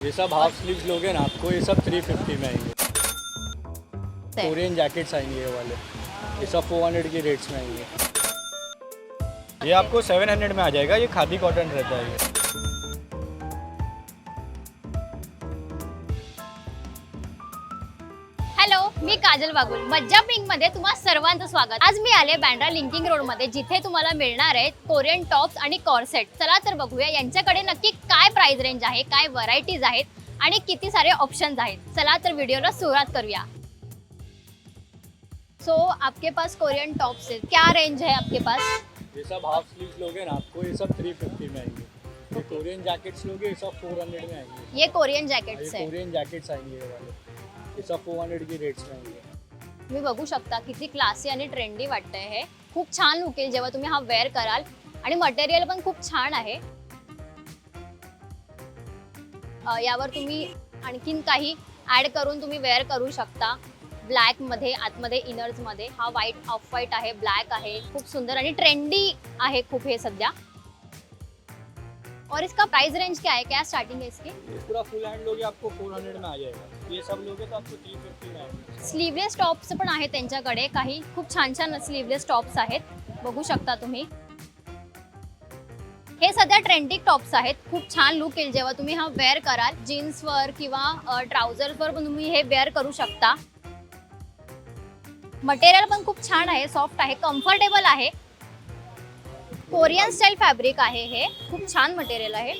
ये सब half sleeves लोगे ना आपको ये सब थ्री फिफ्टी में आएँगे। कोरियन जैकेट्स आएँगे ये वाले। ये सब फोर हंड्रेड के रेट्स में आएँगे। ये आपको सेवन हंड्रेड में आ जाएगा ये खादी कॉटन रहता है मी काजल बागुल मज्जा पिंकमध्ये तुम्हा सर्वांचं स्वागत. आज मी आले बँड्रा लिंकिंग रोडमध्ये जिथे तुम्हाला मिळणार आहे कोरियन टॉप्स आणि कॉर्सेट चला तर बघूया यांच्याकडे नक्की काय प्राइस रेंज आहे काय व्हरायटीज आहेत आणि किती सारे ऑप्शन्स आहेत. चला तर व्हिडिओला सुरुवात करूया. सो आपके पास कोरियन टॉप्स है क्या रेंज है आपके पास? ये सब हाफ स्लीव्स लोगे ना आपको ये सब थ्री फिफ्टी में आएंगे. कोरियन जैकेट्स लोगे ये सब फोर हंड्रेड में आएंगे। ये कोरियन जॅकेट्स आहे कोरियन जैकेट्स आएंगे ये वाले। ये सब फोर हंड्रेड के रेट्स में आएंगे। तुम्ही बघू शकता किती क्लासी आणि ट्रेंडी वाटतंय हे. खूप छान लुक येईल जेव्हा तुम्ही हा वेअर कराल. आणि मटेरियल पण खूप छान आहे. अ, यावर तुम्ही आणखीन काही ऍड करून तुम्ही वेअर करू शकता. ब्लॅकमध्ये आतमध्ये इनर्समध्ये. हा व्हाईट ऑफ व्हाईट आहे ब्लॅक आहे. खूप सुंदर आणि ट्रेंडी आहे खूप हे सध्या. और इसका प्राइस रेंज क्या है? क्या स्टार्टिंग है इसकी? पूरा फुल हैंड लोगे आपको फोर हंड्रेड में आ जाएगा। ये सब लोगे तो आपको थ्री फिफ्टी में आएंगे स्लीवलेस टॉप्स पण आहेत त्यांच्याकडे. काही खूप छान छान स्लीवलेस टॉप्स आहेत. बघू शकता तुम्ही. हे सध्या ट्रेंडिंग टॉप्स आहेत. खूप छान लुक येईल जेव्हा तुम्ही हा वेअर कराल. जीन्सवर किंवा ट्राउझर्सवर पण तुम्ही हे वेअर करू शकता. मटेरियल पण खूप छान आहे सॉफ्ट आहे कम्फर्टेबल आहे. कोरियन स्टाईल फॅब्रिक आहे हे. खूप छान मटेरियल आहे.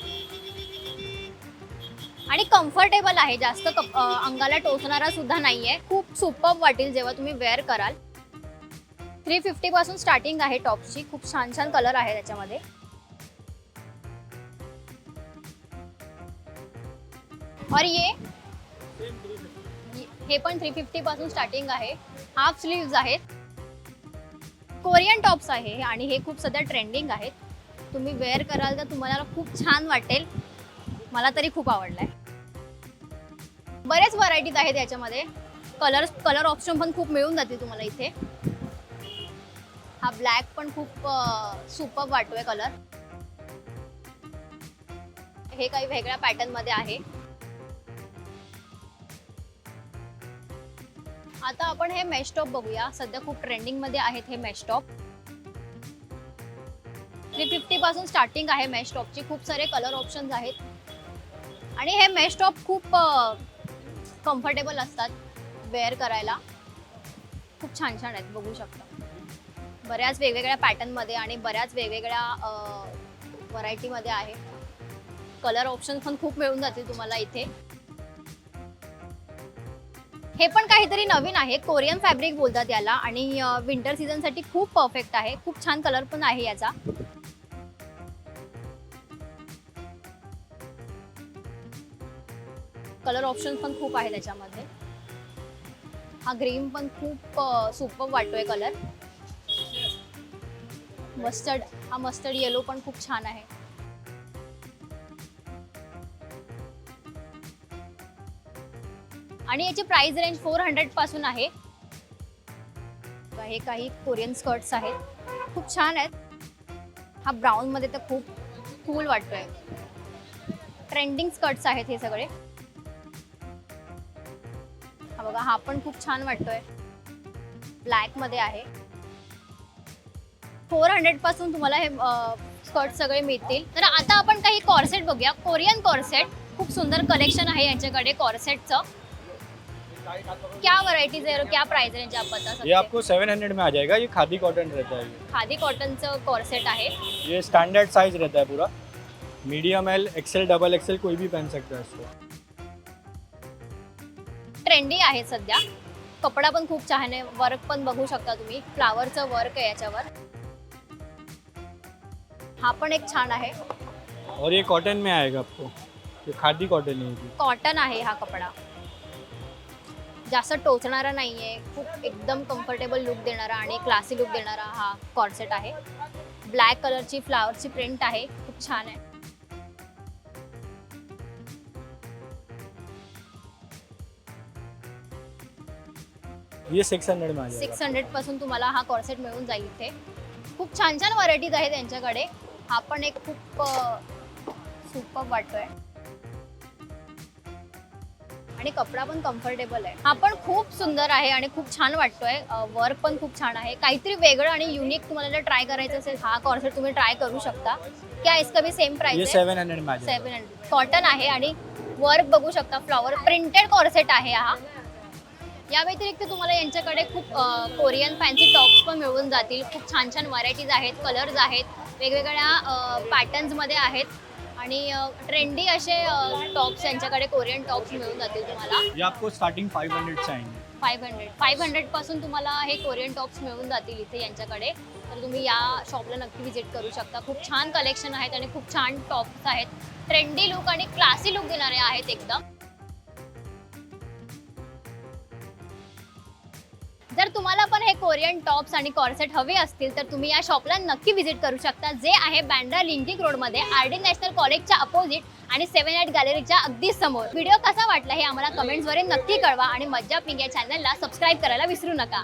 आणि कम्फर्टेबल आहे. जास्त कप- अंगाला टोचणारा सुद्धा आहे खूप सुपर वाटेल जेव्हा तुम्ही वेअर कराल. थ्री फिफ्टी पासून स्टार्टिंग आहे टॉपची खूप छान छान कलर आहे त्याच्यामध्ये. और ये हे पण थ्री फिफ्टी पासून स्टार्टिंग आहे. हाफ स्लीव्ज आहेत. कोरियन टॉप्स आहे आणि हे खूप सध्या ट्रेंडिंग आहेत. तुम्ही वेअर कराल तर तुम्हाला खूप छान वाटेल. मला तरी खूप आवडलाय. बरेच व्हरायटीज आहेत याच्यामध्ये. कलर कलर ऑप्शन पण खूप मिळून जातील तुम्हाला इथे. हा ब्लॅक पण खूप सुपर वाटतोय कलर हे काही वेगळ्या पॅटर्नमध्ये आहे. आता आपण हे मेशटॉप बघूया. सध्या खूप ट्रेंडिंगमध्ये आहेत हे मेशटॉप थ्री फिफ्टी पासून स्टार्टिंग आहे मेशटॉपची खूप सारे कलर ऑप्शन्स आहेत. आणि हे मेशटॉप खूप कम्फर्टेबल असतात वेअर करायला. खूप छान छान आहेत बघू शकता. बऱ्याच वेगवेगळ्या पॅटर्नमध्ये आणि बऱ्याच वेगवेगळ्या व्हरायटीमध्ये आहे. कलर ऑप्शन पण खूप मिळून जातील तुम्हाला इथे. हे पण काहीतरी नवीन आहे. कोरियन फॅब्रिक बोलतात याला. आणि विंटर सीझनसाठी खूप परफेक्ट आहे. खूप छान कलर पण आहे याचा. कलर ऑप्शन पण खूप आहे त्याच्यामध्ये. हा ग्रीन पण खूप सुपर वाटतोय कलर मस्टर्ड हा मस्टर्ड येलो पण खूप छान आहे. आणि याची प्राइस रेंज फोर हंड्रेडपासून आहे. हे काही कोरियन स्कर्ट्स आहेत. खूप छान आहेत. हा ब्राऊन मध्ये तर खूप कूल वाटतोय. ट्रेंडिंग स्कर्ट्स आहेत हे सगळे. हा बघा हा पण खूप छान वाटतोय. ब्लॅकमध्ये आहे. फोर हंड्रेडपासून तुम्हाला हे स्कर्ट सगळे मिळतील. तर आता आपण काही कॉर्सेट बघूया. कोरियन कॉर्सेट खूप सुंदर कलेक्शन आहे यांच्याकडे कॉर्सेटचं क्या व्हरायटीज आहे और क्या प्राइस रेंज आप बता ये सकते आपको सेवन हंड्रेड में आ जाएगा। ये खादी कॉटन रहता है ये। खादी कॉटनचं कॉर्सेट आहे. ये स्टैंडर्ड साइज रहता है पूरा। Medium L XL double XL कोई भी पहन सकता है इसको ट्रेंडी आहे सध्या. कपडा पण खूप छान आहे. वर्क पण बघू शकता तुम्ही. फ्लावरचं वर्क आहे याच्यावर. हा पण एक छान आहे. और ये कॉटन में आएगा आपको। ये खादी कॉटन है ये कॉटन आहे हा कपडा. जास्त टोचणारा नाहीये. खूप एकदम कम्फर्टेबल लुक देणारा आणि क्लासी लुक देणारा हा कॉर्सेट आहे. ब्लॅक कलरची फ्लावरची प्रिंट आहे. खूप छान आहे. ये सिक्स हंड्रेड सिक्स हंड्रेडपासून तुम्हाला हा कॉर्सेट मिळून जाईल इथे. खूप छान छान व्हरायटीज आहेत त्यांच्याकडे. हा पण एक खूप सुपर वाटतोय. आणि कपडा पण कम्फर्टेबल आहे. हा पण खूप सुंदर आहे आणि खूप छान वाटतोय. वर्क पण खूप छान आहे. काहीतरी वेगळं आणि युनिक तुम्हाला जर ट्राय करायचं असेल हा कॉर्सेट तुम्ही ट्राय करू शकता. क्या इसका भी सेम प्राइस आहे. Seven hundred seven hundred cotton आहे आणि वर्क बघू शकता फ्लॉवर प्रिंटेड कॉर्सेट आहे हा. या व्यतिरिक्त तुम्हाला यांच्याकडे खूप कोरियन फॅन्सी टॉप्स पण मिळून जातील. खूप छान छान व्हरायटीज आहेत कलर्स आहेत. वेगवेगळ्या पॅटर्न्समध्ये आहेत. आणि ट्रेंडी असे टॉप्स यांच्याकडे कोरियन टॉप्स मिळून जातील तुम्हाला. ये आपको स्टार्टिंग फाइव हंड्रेड से आएंगे फाईव्ह हंड्रेड फाईव्ह हंड्रेडपासून तुम्हाला हे कोरियन टॉप्स मिळून जातील इथे यांच्याकडे. तर तुम्ही या शॉपला नक्की व्हिजिट करू शकता. खूप छान कलेक्शन आहेत आणि खूप छान टॉप्स आहेत. ट्रेंडी लुक आणि क्लासी लुक देणारे आहेत एकदम. तुम्हाला पण हे कोरियन टॉप्स आणि कॉर्सेट हवे असतील तर तुम्ही या शॉपला नक्की व्हिजिट करू शकता जे आहे बँड्रा लिंकिंग रोडमध्ये आर डी नॅशनल कॉलेजच्या अपोजिट आणि सेवन एट गॅलरीच्या अगदी समोर. व्हिडिओ कसा वाटला हे आम्हाला कमेंट्सवरून नक्की कळवा आणि मज्जा पिंग या चॅनलला सबस्क्राईब करायला विसरू नका.